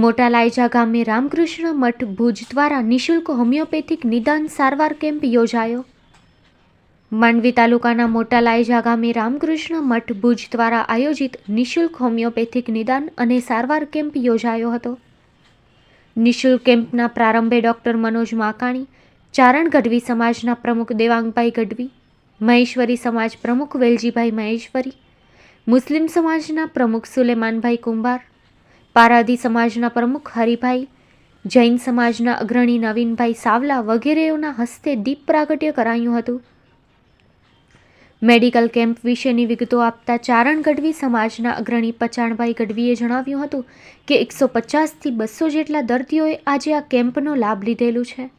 મોટા લાયજા ગામે રામકૃષ્ણ મઠ ભુજ દ્વારા નિઃશુલ્ક હોમિયોપેથિક નિદાન સારવાર કેમ્પ યોજાયો. માંડવી તાલુકાના મોટા લાયજા ગામે રામકૃષ્ણ મઠ ભુજ દ્વારા આયોજિત નિઃશુલ્ક હોમિયોપેથિક નિદાન અને સારવાર કેમ્પ યોજાયો હતો. નિઃશુલ્ક કેમ્પના પ્રારંભે ડૉક્ટર મનોજ માકાણી, ચારણ ગઢવી સમાજના પ્રમુખ દેવાંગભાઈ ગઢવી, મહેશ્વરી સમાજ પ્રમુખ વેલજીભાઈ મહેશ્વરી, મુસ્લિમ સમાજના પ્રમુખ સુલેમાનભાઈ કુંભાર પારાદી સમાજના પ્રમુખ હરિભાઈ, જૈન સમાજના અગ્રણી નવીનભાઈ સાવલા વગેરેઓના હસ્તે દીપ પ્રાગટ્ય કરાયું હતું. મેડિકલ કેમ્પ વિશેની વિગતો આપતા ચારણ ગઢવી સમાજના અગ્રણી પચાણભાઈ ગઢવીએ જણાવ્યું હતું કે એકસો પચાસથી બસો જેટલા દર્દીઓએ આજે આ કેમ્પનો લાભ લીધેલું છે.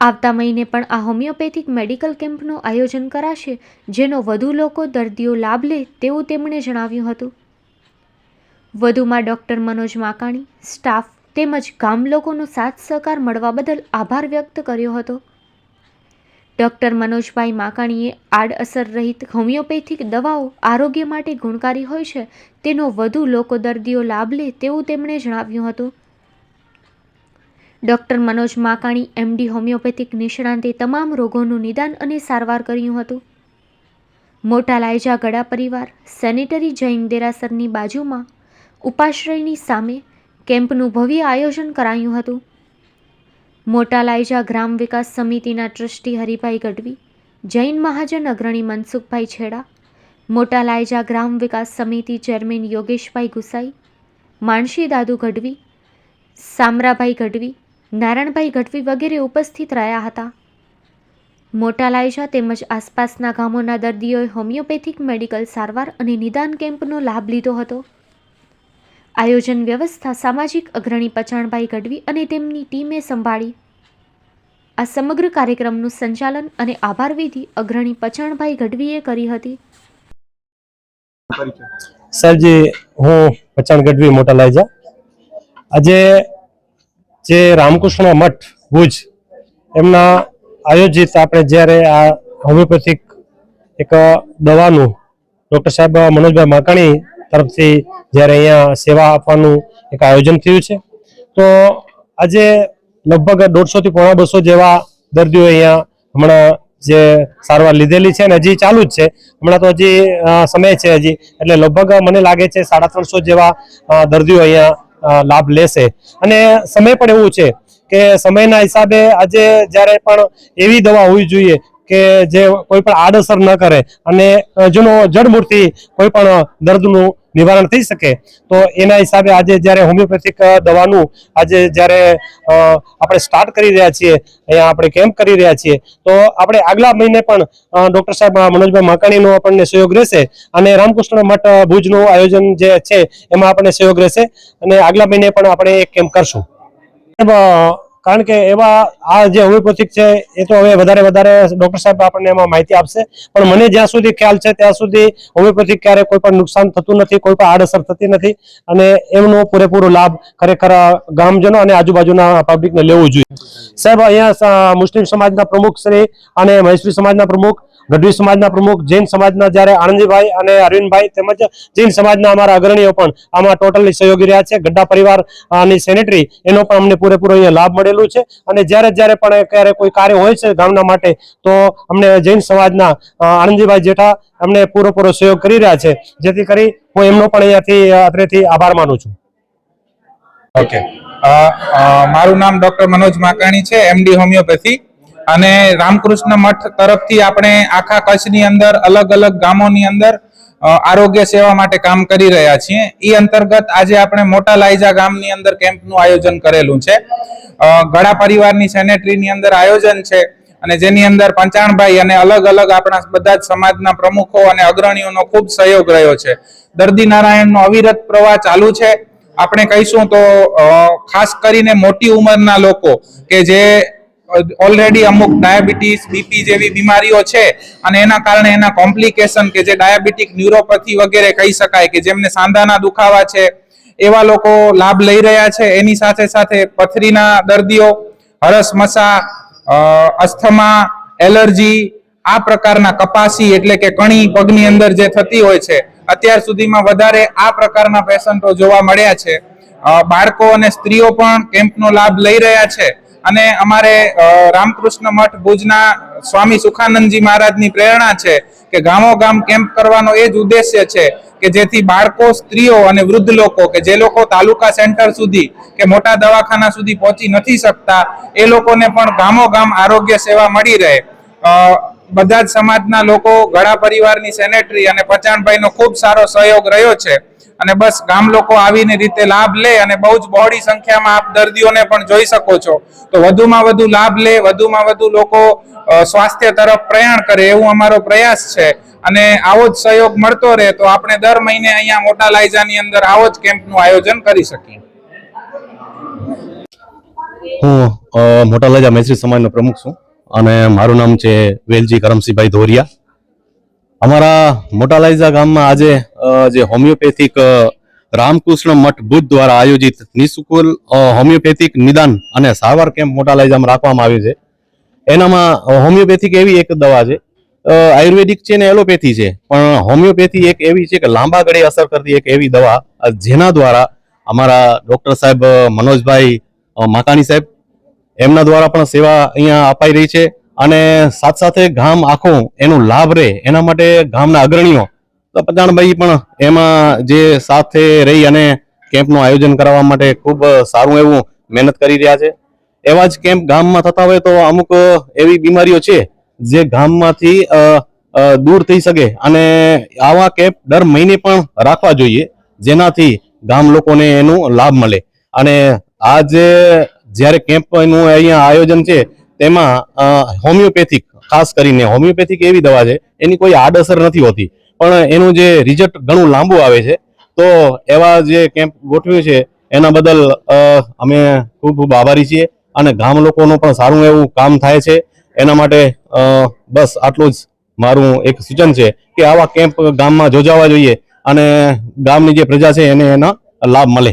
આવતા મહિને પણ આ હોમિયોપેથિક મેડિકલ કેમ્પનું આયોજન કરાશે, જેનો વધુ લોકો દર્દીઓ લાભ લે તેવું તેમણે જણાવ્યું હતું. વધુમાં ડૉક્ટર મનોજ માકાણી, સ્ટાફ તેમજ ગામ લોકોનો સાથ સહકાર મળવા બદલ આભાર વ્યક્ત કર્યો હતો. ડૉક્ટર મનોજભાઈ માકાણીએ આડઅસર રહિત હોમિયોપેથિક દવાઓ આરોગ્ય માટે ગુણકારી હોય છે તેનો વધુ લોકો દર્દીઓ લાભ લે તેવું તેમણે જણાવ્યું હતું. Doctor Manoj Makani MD homeopathic નિષ્ણાંતે તમામ રોગોનું નિદાન અને સારવાર કર્યું હતું. મોટા લાયજા ગડા પરિવાર, સેનેટરી જૈન દેરાસરની બાજુમાં ઉપાશ્રયની સામે કેમ્પનું ભવ્ય આયોજન કરાયું હતું. મોટા લાયજા ગ્રામ વિકાસ સમિતિના ટ્રસ્ટી હરિભાઈ ગઢવી, જૈન મહાજન અગ્રણી મનસુખભાઈ છેડા, મોટા લાયજા ગ્રામ વિકાસ સમિતિ ચેરમેન યોગેશભાઈ ગુસાઈ, માણશી દાદુ ગઢવી, સામરાભાઈ ગઢવી, નારાયણભાઈ ગઢવી વગેરે ઉપસ્થિત રહ્યા હતા. મોટા લાયજા તેમજ આસપાસના ગામોના દર્દીઓએ હોમિયોપેથિક મેડિકલ સારવાર અને નિદાન કેમ્પનો લાભ લીધો હતો. આયોજન વ્યવસ્થા સામાજિક અગ્રણી પચાણભાઈ ગઢવી અને તેમની ટીમે સંભાળી. આ સમગ્ર કાર્યક્રમનું સંચાલન અને આભાર વિધિ અગ્રણી પચાણભાઈ ગઢવીએ કરી હતી. સરજી હું પચાણ ગઢવી મોટા લાયજા. આજે જે રામકૃષ્ણ મઠ ભુજ એમના આયોજિત આપણે જ્યારે આ હોમિયોપેથિક એક દવાનું ડૉક્ટર સાહેબ મનોજભાઈ માકાણી તરફથી જ્યારે અહીંયા સેવા આપવાનું એક આયોજન થયું છે. તો આજે લગભગ દોઢસોથી પોણા બસો જેવા દર્દીઓ અહીંયા હમણાં જે સારવાર લીધેલી છે ને હજી ચાલુ જ છે. હમણાં તો હજી સમય છે હજી. એટલે લગભગ મને લાગે છે સાડા ત્રણસો જેવા દર્દીઓ અહીંયા લાભ લેશે. અને સમય પણ એવું છે કે સમયના હિસાબે આજે જ્યારે પણ એવી દવા હોવી જોઈએ કે જે કોઈ પણ આડઅસર ન કરે અને જૂનો જડમૂળથી કોઈ પણ દર્દનું નિવારણ થઈ શકે, તો એના હિસાબે આજે જ્યારે હોમિયોપેથિક દવાનું આજે જ્યારે આપણે સ્ટાર્ટ કરી રહ્યા છીએ, અહીંયા આપણે કેમ્પ કરી રહ્યા છીએ, તો આપણે આગલા મહિને પણ ડૉક્ટર સાહેબ મનોજભાઈ માકાણીનો આપણને સહયોગ રહેશે અને રામકૃષ્ણ મઠ ભુજનું આયોજન જે છે એમાં આપણને સહયોગ રહેશે અને આગલા મહિને પણ આપણે એક કેમ્પ કરશું. કારણ કે એવા આ જે હોમિયોપેથિક છે, એ તો હવે વધારે વધારે ડોક્ટર સાહેબ આપણને એમાં માહિતી આપશે. પણ મને જ્યાં સુધી ખ્યાલ છે, ત્યાં સુધી હોમિયોપેથિક ક્યારે કોઈ પણ નુકસાન થતું નથી, કોઈ પણ આડઅસર થતી નથી અને એમનો પૂરેપૂરો લાભ ખરેખર ગામજનો અને આજુબાજુના પબ્લિકને લેવું જોઈએ. સાહેબ, અહીંયા મુસ્લિમ સમાજના પ્રમુખ શ્રી અને મહેશ્વરી સમાજના પ્રમુખ, ગઢવી સમાજના પ્રમુખ, જૈન સમાજના જ્યારે આનંદજીભાઈ અને અરવિંદભાઈ તેમજ જૈન સમાજના અમારા અગ્રણીઓ પણ આમાં ટોટલી સહયોગી રહ્યા છે. ગઢડા પરિવાર અને સેનેટરી એનો પણ અમને પૂરેપૂરો અહીંયા લાભ મળેલું છે. અને જ્યારે જ્યારે પણ ક્યારે કોઈ કાર્ય હોય છે ગામના માટે, તો અમને જૈન સમાજના આનંદજીભાઈ જેઠા અમને પૂરેપૂરો સહયોગ કરી રહ્યા છે. જેથી કરી હું એમનો પણ અહીંયાથી અત્રેથી આભાર માનું છું. ઓકે. મારું નામ ડોક્ટર મનોજ માકાણી છે એમડી હોમિયોપેથી. અને રામકૃષ્ણ મઠ તરફથી આપણે આખા કચ્છની અંદર અલગ અલગ ગામોની અંદર આરોગ્ય સેવા માટે કામ કરી રહ્યા છીએ. એ અંતર્ગત આજે આપણે મોટા લાયજા ગામની અંદર કેમ્પનું આયોજન કરેલું છે. ઘણા પરિવારની સેનેટરીની અંદર આયોજન છે અને જેની અંદર પંચાણભાઈ અને અલગ અલગ આપણા બધા જ સમાજના પ્રમુખો અને અગ્રણીઓનો ખૂબ સહયોગ રહ્યો છે. દર્દી નારાયણનો અવિરત પ્રવાહ ચાલુ છે. આપણે કહીશું તો ખાસ કરીને મોટી ઉંમરના લોકો કે જે ઓલરેડી અમુક ડાયાબિટીસ બીપી જેવી બીમારીઓ છે અને એના કારણે એના કોમ્પ્લિકેશન કે જે ડાયાબિટીક ન્યુરોપેથી વગેરે કહી શકાય કે જેમને સાંધાના દુખાવા છે, એવા લોકો લાભ લઈ રહ્યા છે. એની સાથે સાથે પથરીના દર્દીઓ હરસ મસા અસ્થમા, એલર્જી, આ પ્રકારના કપાસી એટલે કે કણી પગની અંદર જે થતી હોય છે, અત્યાર સુધીમાં વધારે આ પ્રકારના પેશન્ટો જોવા મળ્યા છે. બાળકો અને સ્ત્રીઓ પણ કેમ્પનો લાભ લઈ રહ્યા છે. અને અમારે રામકૃષ્ણ મઠ ભુજના સ્વામી સુખાનંદજી મહારાજની પ્રેરણા છે કે ગામો ગામ કેમ્પ કરવાનો એ જ ઉદ્દેશ્ય છે કે જેથી બાળકો, સ્ત્રીઓ અને વૃદ્ધ લોકો કે જે લોકો તાલુકા સેન્ટર સુધી કે મોટા દવાખાના સુધી પહોંચી નથી શકતા, એ લોકોને પણ ગામો ગામ આરોગ્ય સેવા મળી રહે. બધા જ સમાજના લોકો, ગળા પરિવારની સેનેટરી અને પચાણભાઈનો ખૂબ સારો સહયોગ રહ્યો છે. અને બસ ગામ લોકો આવીને રીતે લાભ લે અને બહુ જ બહોળી સંખ્યામાં આપ દર્દીઓને પણ જોઈ શકો છો. તો વધુમાં વધુ લાભ લે, વધુમાં વધુ લોકો સ્વાસ્થ્ય તરફ પ્રયાણ કરે એવું અમારો પ્રયાસ છે. અને આવો જ સહયોગ મળતો રહે તો આપણે દર મહિને અહીંયા મોટા લાયજાની અંદર આવો જ કેમ્પનું આયોજન કરી શકીએ. હું મોટા લાજા મૈત્રી સમાજનો પ્રમુખ છું અને મારું નામ છે વેલજી કરમસિંહભાઈ ધોરિયા. અમારા મોટાલાઈઝા ગામમાં આજે જે હોમિયોપેથિક રામકૃષ્ણ મઠ ભુજ દ્વારા આયોજિત નિઃશુલ્ક હોમિયોપેથિક નિદાન અને સારવાર કેમ્પ મોટાલાઈઝામાં રાખવામાં આવ્યો છે. એનામાં હોમિયોપેથિક એવી એક દવા છે આયુર્વેદિક છે ને એલોપેથી છે, પણ હોમિયોપેથી એક એવી છે કે લાંબા ગળે અસર કરતી એક એવી દવા જેના દ્વારા અમારા ડૉક્ટર સાહેબ મનોજભાઈ માકાણી સાહેબ, એમના દ્વારા પણ સેવા અહીંયા અપાઈ રહી છે. અને સાથે સાથે ગામ આખું એનું લાભ રહે, એના માટે ગામના અગ્રણીઓ, તો પજાણભાઈ પણ એમાં જે સાથે રહી અને કેમ્પનું આયોજન કરવા માટે ખૂબ સારું એવું મહેનત કરી રહ્યા છે. એવા જ કેમ્પ ગામમાં થતા હોય તો અમુક એવી બીમારીઓ છે, જે ગામમાંથી દૂર થઈ શકે અને આવા કેમ્પ દર મહિને પણ રાખવા જોઈએ, જેનાથી ગામ લોકોને એનું લાભ મળે. અને આ જે જ્યારે કેમ્પનું અહીંયા આયોજન છે તેમાં હોમિયોપેથિક ખાસ કરીને હોમિયોપેથિક એવી દવા છે, એની કોઈ આડઅસર નથી હોતી. પણ એનું જે રિઝલ્ટ ઘણું લાંબુ આવે છે, તો એવા જે કેમ્પ ગોઠવ્યું છે, એના બદલ અમે ખૂબ ખૂબ આભારી છીએ અને ગામ લોકોનું પણ સારું એવું કામ થાય છે. એના માટે બસ આટલું જ મારું એક સૂચન છે કે આવા કેમ્પ ગામમાં યોજાવા જોઈએ અને ગામની જે પ્રજા છે એને એના લાભ મળે.